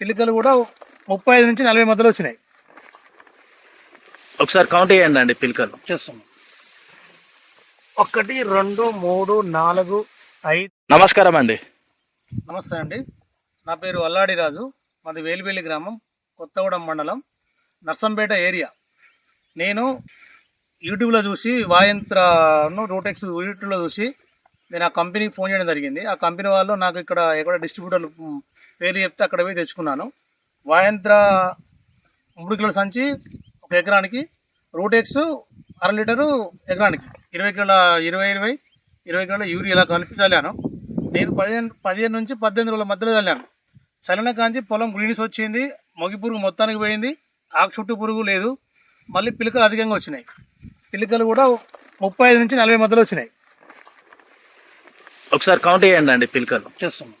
పిల్లికలు కూడా ముప్పై ఐదు నుంచి నలభై మధ్యలో వచ్చినాయి. ఒకసారి కౌంట్ చేయండి అండి పిలకలు. చేస్తున్నాం. ఒకటి రెండు మూడు నాలుగు ఐదు. నమస్కారం అండి. నమస్తే అండి. నా పేరు అల్లాడి రాజు. మాది వేలివెల్లి గ్రామం కొత్తగూడెం మండలం నర్సంపేట ఏరియా. నేను యూట్యూబ్లో చూసి వాయంత్రను రోటెక్స్ యూట్యూబ్లో చూసి నేను ఆ కంపెనీకి ఫోన్ చేయడం జరిగింది. ఆ కంపెనీ వాళ్ళు నాకు ఇక్కడ ఎక్కడ డిస్ట్రిబ్యూటర్ పేరు చెప్తే అక్కడ పోయి తెచ్చుకున్నాను. వాయంత్ర మూడు కిలోల సంచి ఒక ఎకరానికి రూటెక్స్ అర లీటరు ఎకరానికి. ఇరవై కిలోల ఇరవై ఇరవై ఇరవై కిలోల యూరియా ఇలా కలిపి చల్లాను. నేను పదిహేను పదిహేను నుంచి పద్దెనిమిది రోజుల మధ్యలో చల్లాను. చల్లిన కాంచి పొలం గ్రీన్స్ వచ్చింది మొగి పురుగు మొత్తానికి పోయింది ఆకు చుట్టూ పురుగు లేదు మళ్ళీ పిలకలు అధికంగా వచ్చినాయి. పిలకలు కూడా ముప్పై ఐదు నుంచి నలభై మధ్యలో వచ్చినాయి. ఒకసారి కౌంట్ చేయండి అండి పిలకలు. చేస్తున్నాం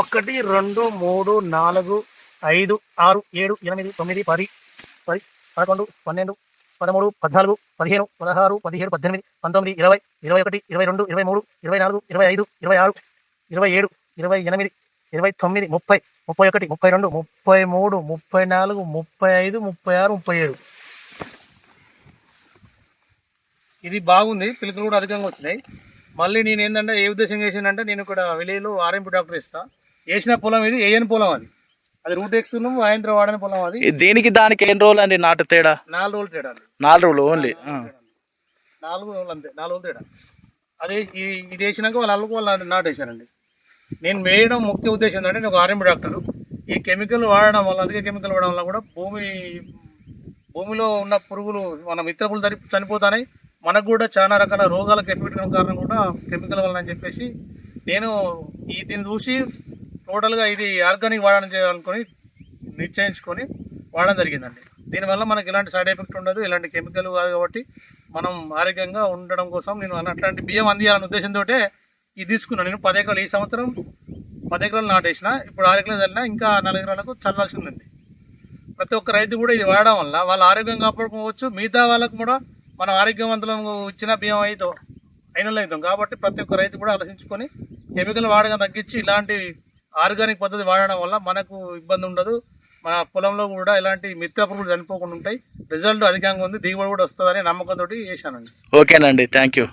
ఒకటి రెండు మూడు నాలుగు ఐదు ఆరు ఏడు ఎనిమిది తొమ్మిది పది పది పదకొండు పన్నెండు పదమూడు పద్నాలుగు పదిహేను పదహారు పదిహేడు పద్దెనిమిది పంతొమ్మిది ఇరవై ఇరవై ఒకటి ఇరవై రెండు ఇరవై మూడు ఇరవై నాలుగు ఇరవై ఐదు ఇరవై ఆరు ఇరవై ఏడు ఇరవై ఎనిమిది ఇరవై తొమ్మిది ముప్పై ముప్పై ఒకటి ముప్పై రెండు ముప్పై మూడు ముప్పై నాలుగు ముప్పై ఐదు ముప్పై ఆరు ముప్పై ఏడు. ఇది బాగుంది. పిలుకలు కూడా అధికంగా వచ్చినాయి. మళ్ళీ నేను ఏంటంటే ఏ ఉద్దేశం చేసిందంటే నేను ఇక్కడ విలేజ్లో ఆర్ఎంపీ డాక్టర్ ఇస్తా. వేసిన పొలం ఇది వేయని పొలం అది. అది రూట్ ఎక్స్ ఆయంత్ర వాడని పొలం అది. దీనికి దానికి ఎన్ని రోజులు అండి నాటు తేడా? నాలుగు రోజులు తేడా నాలుగు రోజులు ఓన్లీ? నాలుగు రోజులు అంతే నాలుగు రోజులు తేడా. అదే ఇది వేసినాక వాళ్ళు అల్లుకు వాళ్ళు నాటు వేసానండి నేను వేయడం ముఖ్య ఉద్దేశం ఏంటంటే నేను ఒక ఆర్ఎంపీ డాక్టర్. ఈ కెమికల్ వాడడం వల్ల అధిక కెమికల్ వాడడం వల్ల కూడా భూమి భూమిలో ఉన్న పురుగులు మన మిత్రపులు చని చనిపోతాయి మనకు కూడా చాలా రకాల రోగాలకు ఎఫెక్ట్ కారణం కూడా కెమికల్ వల్ల అని చెప్పేసి నేను ఈ దీన్ని చూసి టోటల్గా ఇది ఆర్గానిక్ వాడడం చేయాలనుకొని నిశ్చయించుకొని వాడడం జరిగిందండి. దీనివల్ల మనకి ఎలాంటి సైడ్ ఎఫెక్ట్ ఉండదు ఎలాంటి కెమికల్ కాదు కాబట్టి మనం ఆరోగ్యంగా ఉండడం కోసం నేను అట్లాంటి బియ్యం అందియాలనే ఉద్దేశంతో ఇది తీసుకున్నాను నేను పది ఎకరాలు ఈ సంవత్సరం పది ఎకరాలు నాటేసిన ఇప్పుడు ఆరు ఎకరాలు చల్లినా ఇంకా నాలుగు ఎకరాలకు చల్లాల్సి ఉంది ప్రతి ఒక్క రైతు కూడా ఇది వాడడం వల్ల వాళ్ళ ఆరోగ్యం కాపాడుకోవచ్చు. మిగతా వాళ్ళకు కూడా మనం ఆరోగ్యవంతులం ఇచ్చిన బియ్యం అయితే అయిన అవుతాం. కాబట్టి ప్రతి ఒక్క రైతు కూడా ఆలోచించుకొని కెమికల్ వాడగా తగ్గించి ఇలాంటి ఆర్గానిక్ పద్ధతి వాడడం వల్ల మనకు ఇబ్బంది ఉండదు. మన పొలంలో కూడా ఇలాంటి మిత్ర పురుగులు చనిపోకుండా ఉంటాయి. రిజల్ట్ అధికంగా ఉంది. దిగుబడి కూడా వస్తుందని నమ్మకంతో చేశానండి. ఓకేనండి. Thank you.